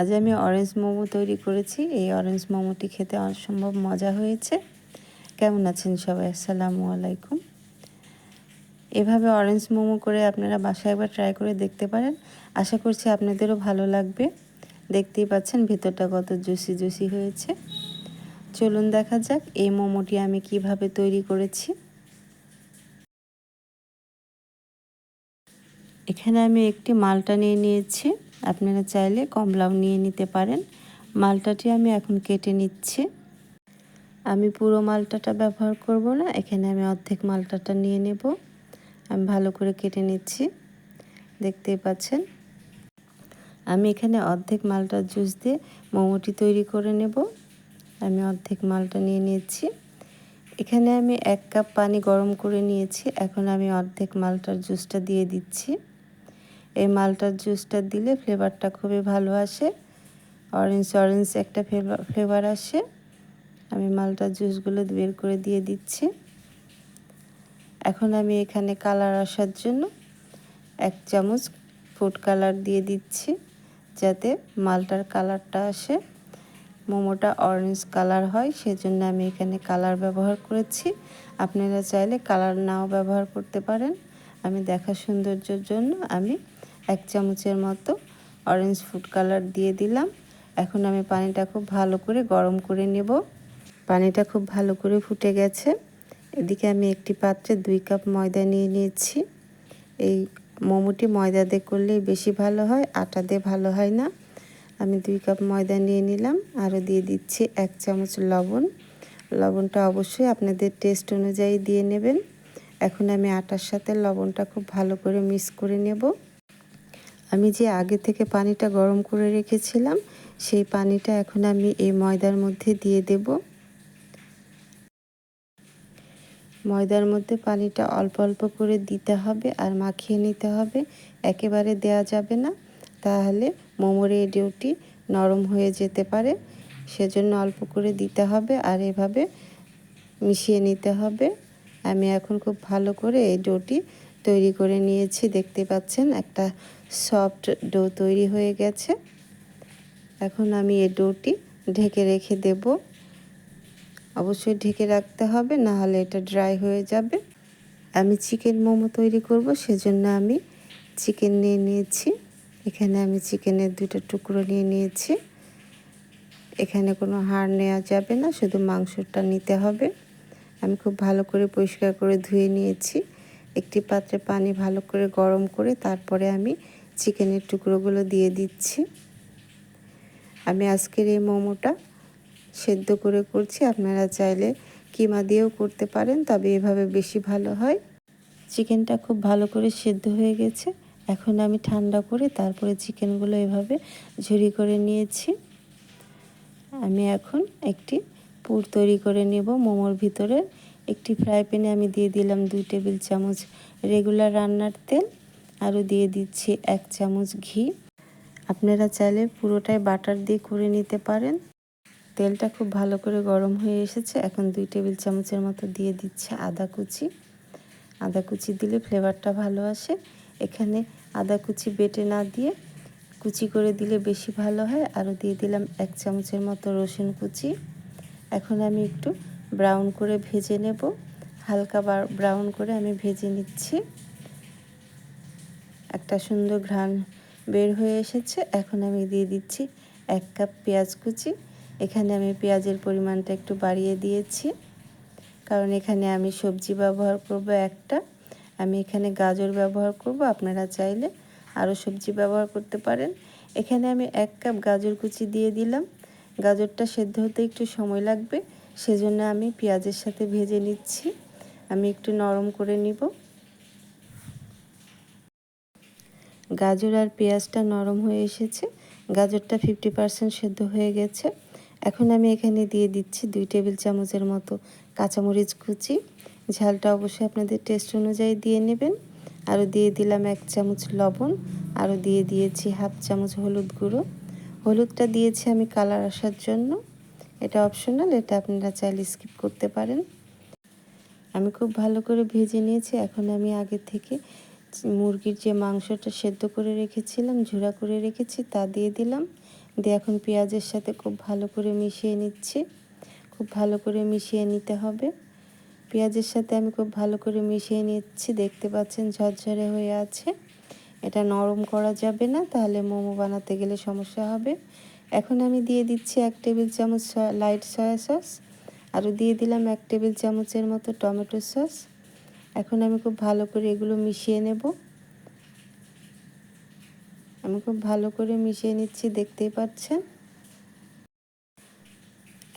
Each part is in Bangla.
আজ আমি অরেঞ্জ মোমো তৈরি করেছি। এই অরেঞ্জ মোমোটি খেতে অসম্ভব মজা হয়েছে। কেমন আছেন সবাই? আসসালামু আলাইকুম। এভাবে অরেঞ্জ মোমো করে আপনারা বাসায় একবার ট্রাই করে দেখতে পারেন। আশা করছি আপনাদেরও ভালো লাগবে। দেখতেই পাচ্ছেন ভেতরটা কত জুসি জুসি হয়েছে। চলুন দেখা যাক এই মোমোটি আমি কীভাবে তৈরি করেছি। এখানে আমি একটি মালটা নিয়ে নিয়েছি। আপনারা চাইলে কমলাও নিয়ে নিতে পারেন। মালটাটি আমি এখন কেটে নিচ্ছি। আমি পুরো মালটাটা ব্যবহার করব না, এখানে আমি অর্ধেক মালটাটা নিয়ে নেব। আমি ভালো করে কেটে নিচ্ছি, দেখতেই পাচ্ছেন। আমি এখানে অর্ধেক মালটার জুস দিয়ে মোমোটি তৈরি করে নেব। আমি অর্ধেক মালটা নিয়ে নিয়েছি। এখানে আমি এক কাপ পানি গরম করে নিয়েছি, এখন আমি অর্ধেক মালটার জুসটা দিয়ে দিচ্ছি। এই মালটার জুসটা দিলে ফ্লেভারটা খুবই ভালো আসে। অরেঞ্জ অরেঞ্জ একটা ফ্লেভার আসে। আমি মালটার জুসগুলো বের করে দিয়ে দিচ্ছি। এখন আমি এখানে কালার আসার জন্য এক চামচ ফুড কালার দিয়ে দিচ্ছি, যাতে মালটার কালারটা আসে। মোমোটা অরেঞ্জ কালার হয়, সেজন্য আমি এখানে কালার ব্যবহার করেছি। আপনারা চাইলে কালার নাও ব্যবহার করতে পারেন। আমি দেখা সৌন্দর্যের জন্য আমি এক চামচের মতো অরেঞ্জ ফুড কালার দিয়ে দিলাম। এখন আমি পানিটা খুব ভালো করে গরম করে নেব। পানিটা খুব ভালো করে ফুটে গেছে। এদিকে আমি একটি পাত্রে দুই কাপ ময়দা নিয়ে নিয়েছি। এই মোমোটি ময়দা দিয়ে করলেই বেশি ভালো হয়, আটা দিয়ে ভালো হয় না। আমি দুই কাপ ময়দা নিয়ে নিলাম। আরও দিয়ে দিচ্ছি এক চামচ লবণ। লবণটা অবশ্যই আপনাদের টেস্ট অনুযায়ী দিয়ে নেবেন। এখন আমি আটার সাথে লবণটা খুব ভালো করে মিক্স করে নেব। আমি যে আগে থেকে পানিটা গরম করে রেখেছিলাম, সেই পানিটা এখন আমি এই ময়দার মধ্যে দিয়ে দেব। ময়দার মধ্যে পানিটা অল্প অল্প করে দিতে হবে আর মাখিয়ে নিতে হবে, একেবারে দেয়া যাবে না। তাহলে মোমোর এই ডিউটি নরম হয়ে যেতে পারে, সেজন্য অল্প করে দিতে হবে আর এভাবে মিশিয়ে নিতে হবে। আমি এখন খুব ভালো করে এই ডোটি তৈরি করে নিয়েছি। দেখতে পাচ্ছেন, একটা সফট ডো তৈরি হয়ে গেছে। এখন আমি এই ডোটি ঢেকে রেখে দেব। অবশ্যই ঢেকে রাখতে হবে, না হলে এটা ড্রাই হয়ে যাবে। আমি চিকেন মোমো তৈরি করব, সেজন্য আমি চিকেন নিয়ে নিয়েছি। এখানে আমি চিকেনের দুটো টুকরো নিয়ে নিয়েছি। এখানে কোনো হাড় নেওয়া যাবে না, শুধু মাংসটা নিতে হবে। আমি খুব ভালো করে পরিষ্কার করে ধুয়ে নিয়েছি। একটি পাত্রে পানি ভালো করে গরম করে তারপরে আমি চিকেনের টুকরোগুলো দিয়ে দিচ্ছি। আমি আজকের এই মোমোটা সেদ্ধ করে করছি। আপনারা চাইলে কিমা দিয়েও করতে পারেন, তবে এভাবে বেশি ভালো হয়। চিকেনটা খুব ভালো করে সেদ্ধ হয়ে গেছে। এখন আমি ঠান্ডা করে তারপরে চিকেনগুলো এভাবে ঝুরি করে নিয়েছি। আমি এখন একটি পুর তৈরি করে নেব মোমোর ভিতরে। একটি ফ্রাই প্যানে আমি দিয়ে দিলাম দুই টেবিল চামচ রেগুলার রান্নার তেল, আরও দিয়ে দিচ্ছি এক চামচ ঘি। আপনারা চাইলে পুরোটাই বাটার দিয়ে করে নিতে পারেন। তেলটা খুব ভালো করে গরম হয়ে এসেছে। এখন দুই টেবিল চামচের মতো দিয়ে দিচ্ছে আদা কুচি। আদা কুচি দিলে ফ্লেভারটা ভালো আসে। এখানে আদা কুচি বেটে না দিয়ে কুচি করে দিলে বেশি ভালো হয়। আরও দিয়ে দিলাম এক চামচের মতো রসুন কুচি। এখন আমি একটু ব্রাউন করে ভেজে নেব। হালকা ব্রাউন করে আমি ভেজে নিচ্ছি। একটা সুন্দর ঘ্রাণ বের হয়ে এসেছে। এখন আমি দিয়ে দিচ্ছি এক কাপ পেঁয়াজ কুচি। এখানে আমি পেঁয়াজের পরিমাণটা একটু বাড়িয়ে দিয়েছি। কারণ এখানে আমি সবজি ব্যবহার করব একটা। আমি এখানে গাজর ব্যবহার করব। আপনারা চাইলে আরও সবজি ব্যবহার করতে পারেন। এখানে আমি এক কাপ গাজর কুচি দিয়ে দিলাম। গাজরটা সেদ্ধ হতে একটু সময় লাগবে। সেজন্য আমি পেঁয়াজের সাথে ভেজে নিচ্ছি। আমি একটু নরম করে নিব। গাজর আর পেঁয়াজটা নরম হয়ে এসেছে। গাজরটা ফিফটি পারসেন্ট সেদ্ধ হয়ে গেছে। এখন আমি এখানে দিয়ে দিচ্ছি দুই টেবিল চামচের মতো কাঁচামরিচ কুচি। ঝালটা অবশ্যই আপনাদের টেস্ট অনুযায়ী দিয়ে নেবেন। আরও দিয়ে দিলাম এক চামচ লবণ। আরও দিয়ে দিয়েছি হাফ চামচ হলুদ গুঁড়ো। হলুদটা দিয়েছি আমি কালার আসার জন্য। এটা অপশনাল এটা আপনারা চাইলে স্কিপ করতে পারেন। আমি খুব ভালো করে ভেজে নিয়েছি, এখন আমি আগে থেকে মুরগির যে মাংসটা সেদ্ধ করে রেখেছিলাম, ঝুরা করে রেখেছি, তা দিয়ে দিলাম। দিয়ে এখন পেঁয়াজের সাথে খুব ভালো করে মিশিয়ে নিচ্ছি। খুব ভালো করে মিশিয়ে নিতে হবে। পেঁয়াজের সাথে আমি খুব ভালো করে মিশিয়ে নিচ্ছি, দেখতে পাচ্ছেন ঝরঝরে হয়ে আছে। এটা নরম করা যাবে না, তাহলে মোমো বানাতে গেলে সমস্যা হবে। এখন আমি দিয়ে দিচ্ছি এক টেবিল চামচ লাইট সয়া সস আরও দিয়ে দিলাম এক টেবিল চামচের মতো টমেটো সস এখন আমি খুব ভালো করে এগুলো মিশিয়ে নেব। আমি খুব ভালো করে মিশিয়ে নিচ্ছি, দেখতেই পাচ্ছেন।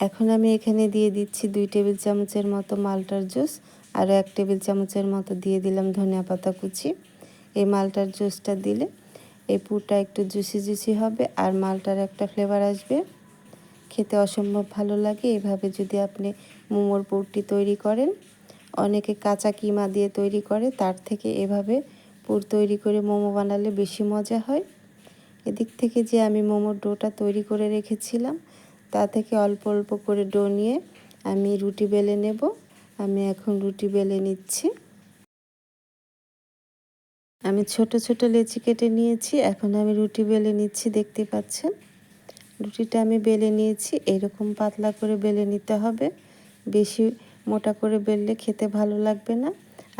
এখন আমি এখানে দিয়ে দিচ্ছি দুই টেবিল চামচের মতো মালটার জুস আর এক টেবিল চামচের মতো দিয়ে দিলাম ধনিয়া পাতা কুচি। এই মালটার জুসটা দিলে এই পুরটা একটু জুসি জুসি হবে আর মালটার একটা ফ্লেভার আসবে। খেতে অসম্ভব ভালো লাগে। এভাবে যদি আপনি মোমোর পুরটি তৈরি করেন, অনেকে কাঁচা কিমা দিয়ে তৈরি করে, তার থেকে এভাবে পুর তৈরি করে মোমো বানালে বেশি মজা হয়। এদিক থেকে যে আমি মোমোর ডোটা তৈরি করে রেখেছিলাম, তা থেকে অল্প অল্প করে ডো নিয়ে আমি রুটি বেলে নেব। আমি এখন রুটি বেলে নিচ্ছি। আমি ছোট ছোট লেচি কেটে নিয়েছি। এখন আমি রুটি বেলে নিচ্ছি, দেখতে পাচ্ছেন? রুটিটা আমি বেলে নিয়েছি, এরকম পাতলা করে বেলে নিতে হবে। বেশি মোটা করে বেললে খেতে ভালো লাগবে না।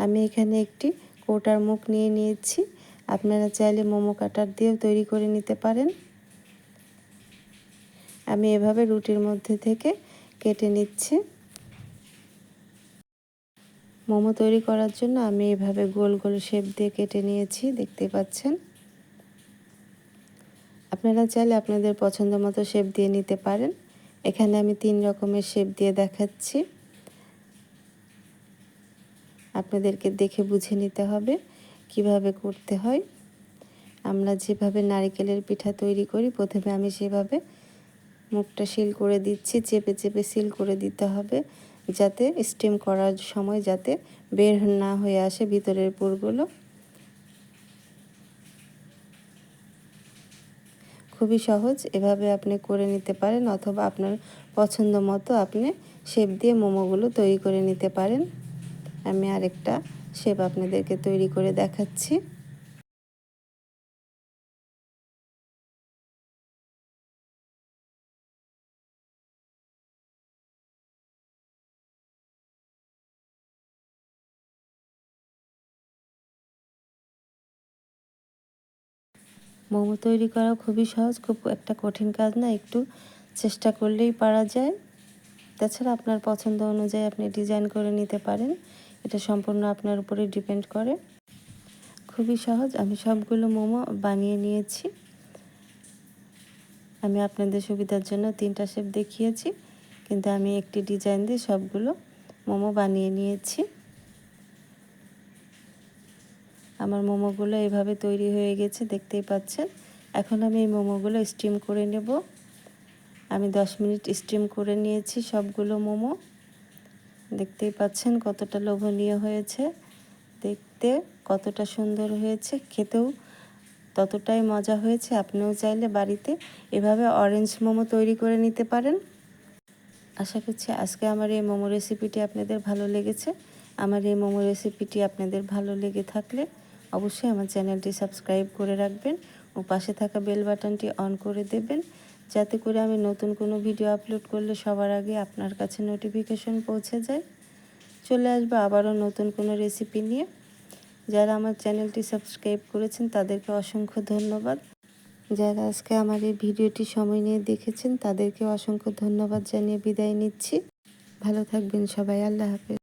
আমি এখানে একটি কোটার মুখ নিয়ে নিয়েছি। আপনারা চাইলে মোমো কাটার দিয়েও তৈরি করে নিতে পারেন। আমি এভাবে রুটির মধ্যে থেকে কেটে নিচ্ছি। মোমো তৈরি করার জন্য আমি এভাবে গোল গোল শেপ দিয়ে কেটে নিয়েছি, দেখতে পাচ্ছেন? আপনারা চাইলে আপনাদের পছন্দ মতো শেপ দিয়ে নিতে পারেন। এখানে আমি তিন রকমের শেপ দিয়ে দেখাচ্ছি। আপনাদেরকে দেখে বুঝে নিতে হবে কীভাবে করতে হয়। আমরা যেভাবে নারিকেলের পিঠা তৈরি করি, প্রথমে আমি সেভাবে মুখটা সিল করে দিচ্ছি, চেপে চেপে সিল করে দিতে হবে। যাতে স্টিম করার সময় যাতে বের না হয়ে আসে ভিতরের পুরগুলো। খুবই সহজ, এভাবে আপনি করে নিতে পারেন অথবা আপনার পছন্দ মতো আপনি শেপ দিয়ে মোমোগুলো তৈরি করে নিতে পারেন। আমি আরেকটা শেপ আপনাদেরকে তৈরি করে দেখাচ্ছি। মোমো তৈরি করা খুবই সহজ, খুব একটা কঠিন কাজ না, একটু চেষ্টা করলেই পারা যায়। তাছাড়া আপনার পছন্দ অনুযায়ী আপনি ডিজাইন করে নিতে পারেন, এটা সম্পূর্ণ আপনার উপরে ডিপেন্ড করে। খুবই সহজ, আমি সবগুলো মোমো বানিয়ে নিয়েছি। আমি আপনাদের সুবিধার জন্য তিনটা শেপ দেখিয়েছি, কিন্তু আমি একটি ডিজাইন দিয়ে সবগুলো মোমো বানিয়ে নিয়েছি। আমার মোমোগুলো এভাবে তৈরি হয়ে গেছে, দেখতেই পাচ্ছেন। এখন আমি এই মোমোগুলো স্টিম করে নেব। আমি 10 মিনিট স্টিম করে নিয়েছি সবগুলো মোমো। দেখতেই পাচ্ছেন কতটা লোভনীয় হয়েছে। দেখতে কতটা সুন্দর হয়েছে, খেতেও ততটাই মজা হয়েছে। আপনিও চাইলে বাড়িতে এভাবে অরেঞ্জ মোমো তৈরি করে নিতে পারেন। আশা করছি আজকে আমার এই মোমো রেসিপিটি আপনাদের ভালো লেগেছে। আমার এই মোমো রেসিপিটি আপনাদের ভালো লেগে থাকলে অবশ্যই আমার চ্যানেলটি সাবস্ক্রাইব করে রাখবেন ও পাশে থাকা বেল বাটনটি অন করে দেবেন যাতে করে আমি নতুন কোনো ভিডিও আপলোড করলে সবার আগে আপনার কাছে নোটিফিকেশন পৌঁছে যায়। চলে আসব আবারও নতুন কোনো রেসিপি নিয়ে। যারা আমার চ্যানেলটি সাবস্ক্রাইব করেছেন তাদেরকে অসংখ্য ধন্যবাদ। যারা আজকে আমার এই ভিডিওটি সময় নিয়ে দেখেছেন তাদেরকে অসংখ্য ধন্যবাদ জানিয়ে বিদায় নিচ্ছি। ভালো থাকবেন সবাই, আল্লাহ হাফেজ।